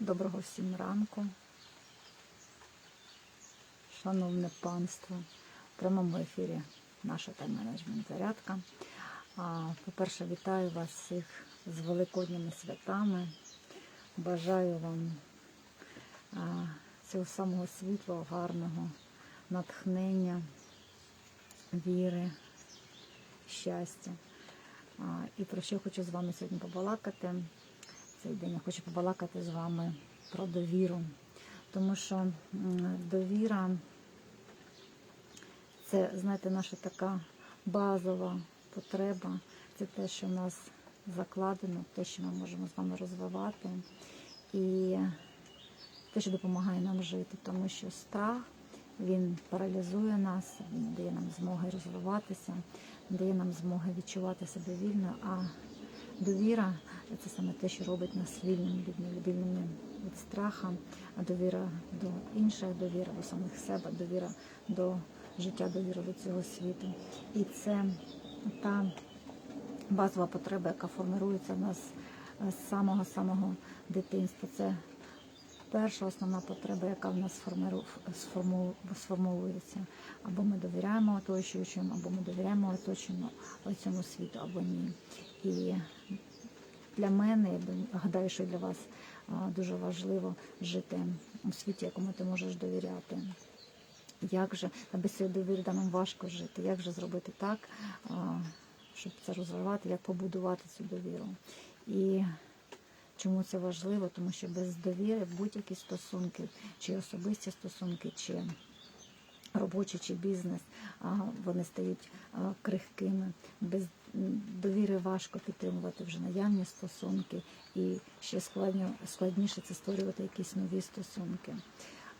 Доброго всім ранку. Шановне панство, в прямому ефірі наша тайм-менеджмент зарядка. По-перше, вітаю вас всіх з великодніми святами. Бажаю вам цього самого світлого, гарного натхнення, віри, щастя. І про що хочу з вами сьогодні побалакати. Цей день я хочу побалакати з вами про довіру. Тому що довіра це, знаєте, наша така базова потреба. Це те, що в нас закладено, те, що ми можемо з вами розвивати. І те, що допомагає нам жити, тому що страх він паралізує нас, він дає нам змоги розвиватися, дає нам змоги відчувати себе вільно. А довіра це саме те, що робить нас вільними людьми, вільними від страха, довіра до інших, довіра до самих себе, довіра до життя, довіра до цього світу. І це та базова потреба, яка формирується в нас е, з самого самого дитинства. Це перша основна потреба, яка в нас сформовується. Або ми довіряємо оточуючим, або ми довіряємо оточенню цьому світу, або ні. І для мене, я гадаю, що для вас дуже важливо жити у світі, якому ти можеш довіряти. Як же без цієї довіри нам важко жити? Як же зробити так, щоб це розвивати, як побудувати цю довіру? І чому це важливо? Тому що без довіри будь-які стосунки, чи особисті стосунки, чи робочий чи бізнес, вони стають крихкими. Без довіри важко підтримувати вже наявні стосунки, і ще складніше це створювати якісь нові стосунки.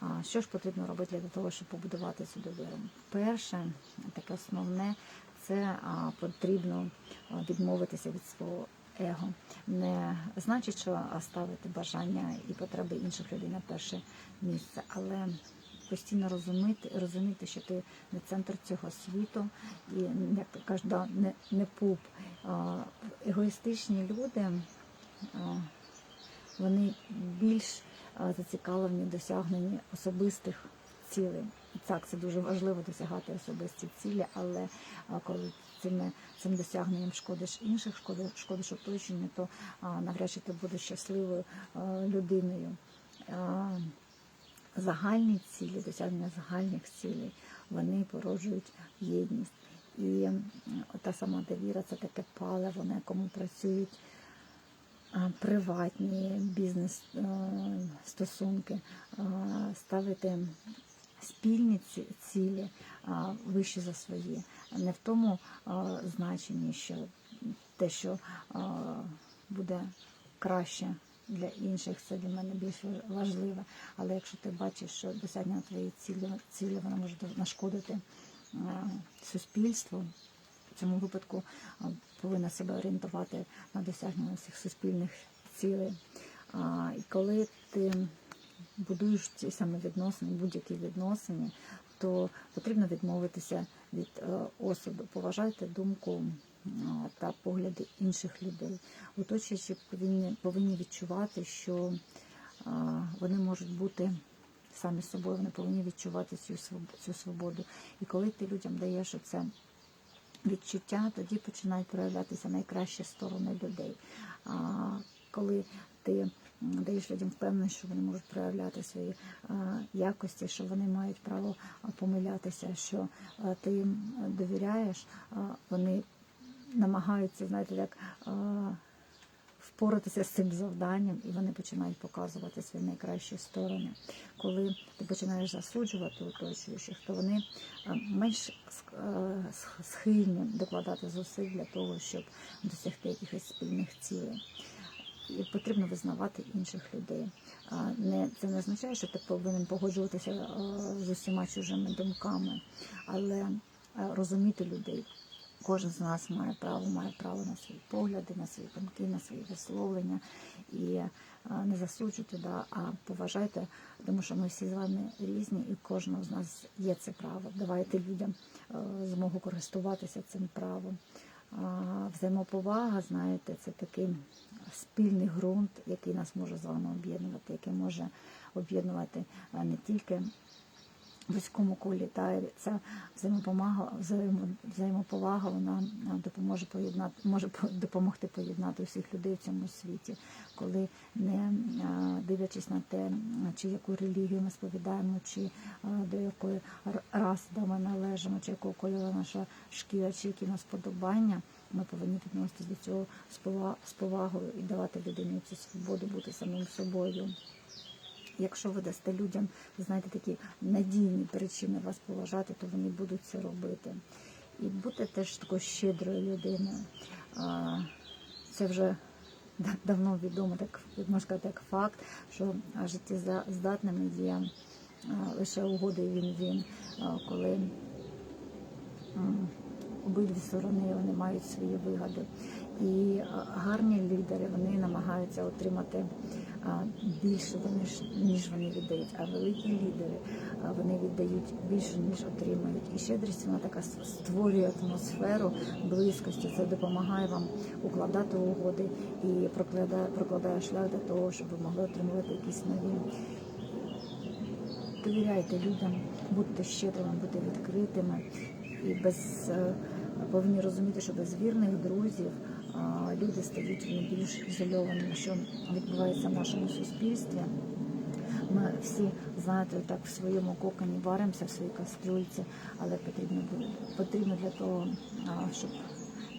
А що ж потрібно робити для того, щоб побудувати цю довіру? Перше, таке основне, це потрібно відмовитися від свого его. Не значить, що ставити бажання і потреби інших людей на перше місце, але постійно розуміти, розуміти, що ти не центр цього світу, і як да, не, не пуп. Егоїстичні люди. Вони більш зацікавлені в досягненні особистих цілей. Так, це дуже важливо досягати особисті цілі, але коли цим, цим досягненням шкодиш інших, шкодиш, шкодиш оточенню, то навряд чи ти будеш щасливою людиною. Загальні цілі, досягнення загальних цілей, вони породжують єдність. І та сама довіра це таке паливо, на якому працюють приватні бізнес е, ставити спільні цілі вище за свої. Не в тому значенні, що те, що буде краще для інших, це для мене більш важливе. Але якщо ти бачиш, що досягнення твоєї цілі, цілі воно може нашкодити а, суспільству, в цьому випадку а, повинна себе орієнтувати на досягнення цих суспільних цілей. І коли ти будуєш ці саме відносини, будь-які відносини, то потрібно відмовитися від е, осуду. Поважайте думку та погляди інших людей. Оточуючі повинні, повинні відчувати, що вони можуть бути самі собою, вони повинні відчувати цю свободу. І коли ти людям даєш оце відчуття, тоді починають проявлятися найкращі сторони людей. А коли ти даєш людям впевненість, що вони можуть проявляти свої якості, що вони мають право помилятися, що ти їм довіряєш, вони намагаються, знаєте, як впоратися з цим завданням, і вони починають показувати свої найкращі сторони. Коли ти починаєш засуджувати оточуючих, то вони менш схильні докладати зусиль для того, щоб досягти якихось спільних цілей. І потрібно визнавати інших людей. Не це не означає, що ти повинен погоджуватися з усіма чужими думками, але розуміти людей. Кожен з нас має право, має право на свої погляди, на свої думки, на свої висловлення. І е, не засуджуйте, да, а поважайте, тому що ми всі з вами різні, і кожного з нас є це право. Давайте людям е, змогу користуватися цим правом. взаємоповага, знаєте, це такий спільний ґрунт, який нас може з вами об'єднувати, який може об'єднувати не тільки вузькому колі, та ця взаємопомага, взаємо, взаємоповага, вона допоможе поєднати, може по- допомогти поєднати усіх людей в цьому світі, коли не дивлячись на те, чи яку релігію ми сповідаємо, чи до якої раси ми належимо, чи якого кольору наша шкіра, чи які нас подобання, ми повинні відноситися до цього з повагою і давати людині цю свободу бути самим собою. Якщо ви дасте людям, знаєте, такі надійні причини вас поважати, то вони будуть це робити. І бути теж такою щедрою людиною. Це вже давно відомо, так можна сказати, як факт, що життєздатними є лише угоди він-він, коли обидві сторони вони мають свої вигоди. І гарні лідери вони намагаються отримати більше ніж вони віддають. А великі лідери вони віддають більше, ніж отримують. І щедрість вона така створює атмосферу близькості. Це допомагає вам укладати угоди і прокладає, прокладає шлях до того, щоб ви могли отримувати якісь нові. Довіряйте людям, будьте щедрими, будьте відкритими і без е, повинні розуміти, що без вірних друзів люди стають найбільш ізольованими, що відбувається в нашому суспільстві. Ми всі, знаєте, так в своєму коконі варимося в своїй кастрюльці, але потрібно потрібно для того, щоб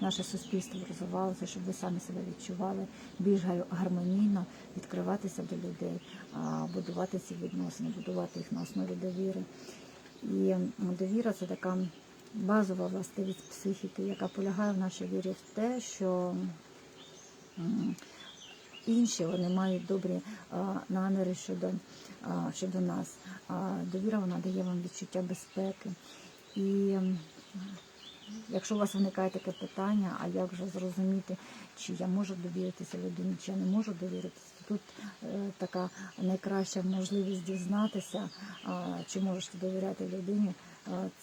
наше суспільство розвивалося, щоб ви самі себе відчували більш гар- гармонійно, відкриватися до людей, будувати ці відносини, будувати їх на основі довіри. І довіра це така базова властивість психіки, яка полягає в нашій вірі в те, що інші вони мають добрі наміри щодо, щодо нас. Довіра вона дає вам відчуття безпеки. І якщо у вас виникає таке питання, а як же зрозуміти, чи я можу довіритися людині, чи я не можу довіритися, тут е, така найкраща можливість дізнатися, чи можеш ти довіряти людині,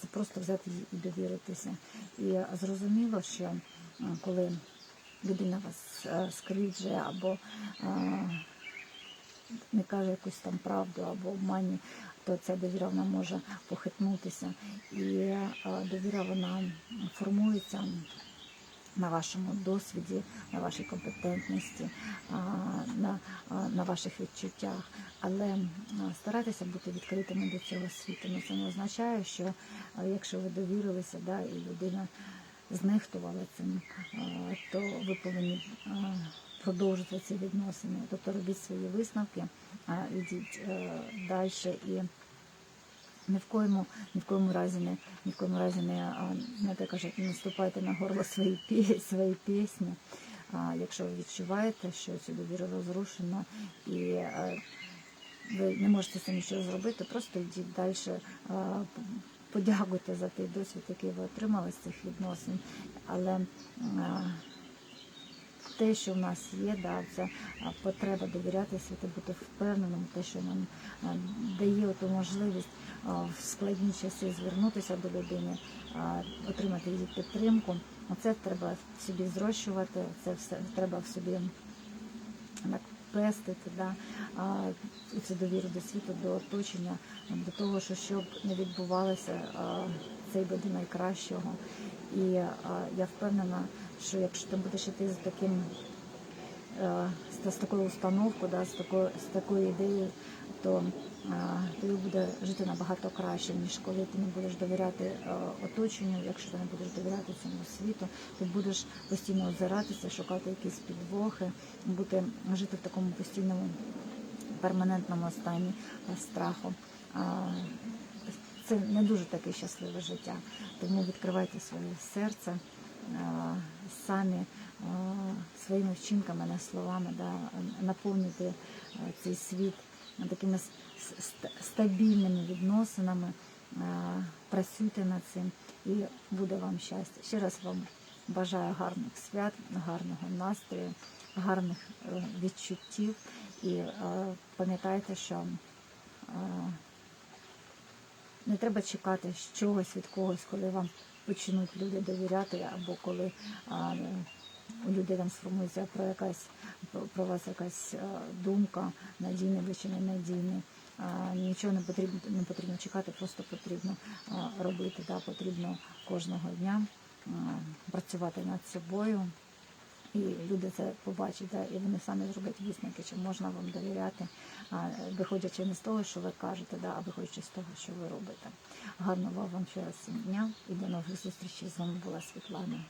це просто взяти її і довіритися. І зрозуміло, що коли людина вас е, скриджує або не каже якусь там правду або обмані, то ця довіра вона може похитнутися. І довіра вона формується на вашому досвіді, на вашій компетентності, на, на ваших відчуттях. Але старайтеся бути відкритими до цього світу. Ну, Це не означає, що якщо ви довірилися, да, і людина знехтувала цим, то ви повинні продовжити ці відносини. Тобто робіть свої висновки, ідіть далі і ні в коєму, ні в коєму разі не ні в коєму разі не, так кажуть, не наступайте на горло свої пі- свої пісні. А, якщо ви відчуваєте, що цю довіру розрушено і ви не можете самі щось зробити, просто йдіть далі. Подякуйте за той досвід, який ви отримали з цих відносин. Але те, що в нас є, да, це потреба довіряти світу, бути впевненим, те, що нам дає ту можливість в складні часи звернутися до людини, отримати її підтримку. Це треба в собі зрощувати, це все треба в собі пестити, да, цю довіру до світу, до оточення, до того, що щоб не відбувалося, це йде до найкращого. І а, я впевнена, що якщо ти будеш йти з таким е, з, такою установкою, да, з такою з такою ідеєю, то е, тобі буде жити набагато краще, ніж коли ти не будеш довіряти е, оточенню. Якщо ти не будеш довіряти цьому світу, ти будеш постійно озиратися, шукати якісь підвохи, бути жити в такому постійному перманентному стані е, страху. Це не дуже таке щасливе життя. Тому відкривайте своє серце е, самі е, своїми вчинками, не словами, да, наповнюйте е, цей світ такими стабільними відносинами, працюйте над цим і буде вам щастя. Ще раз вам бажаю гарних свят, гарного настрою, гарних відчуттів і пам'ятайте, що не треба чекати чогось від когось, коли вам почнуть люди довіряти, або коли а, у людей там сформується про якась про, вас якась думка, надійний ви чи не надійний. А, Нічого не потрібно не потрібно чекати, просто потрібно робити. Да, потрібно кожного дня працювати над собою. І люди це побачать, да, і вони самі зроблять висновки, чи можна вам довіряти, а, виходячи не з того, що ви кажете, да, а виходячи з того, що ви робите. Гарного вам ще раз дня і до нових зустрічей. З вами була Світлана.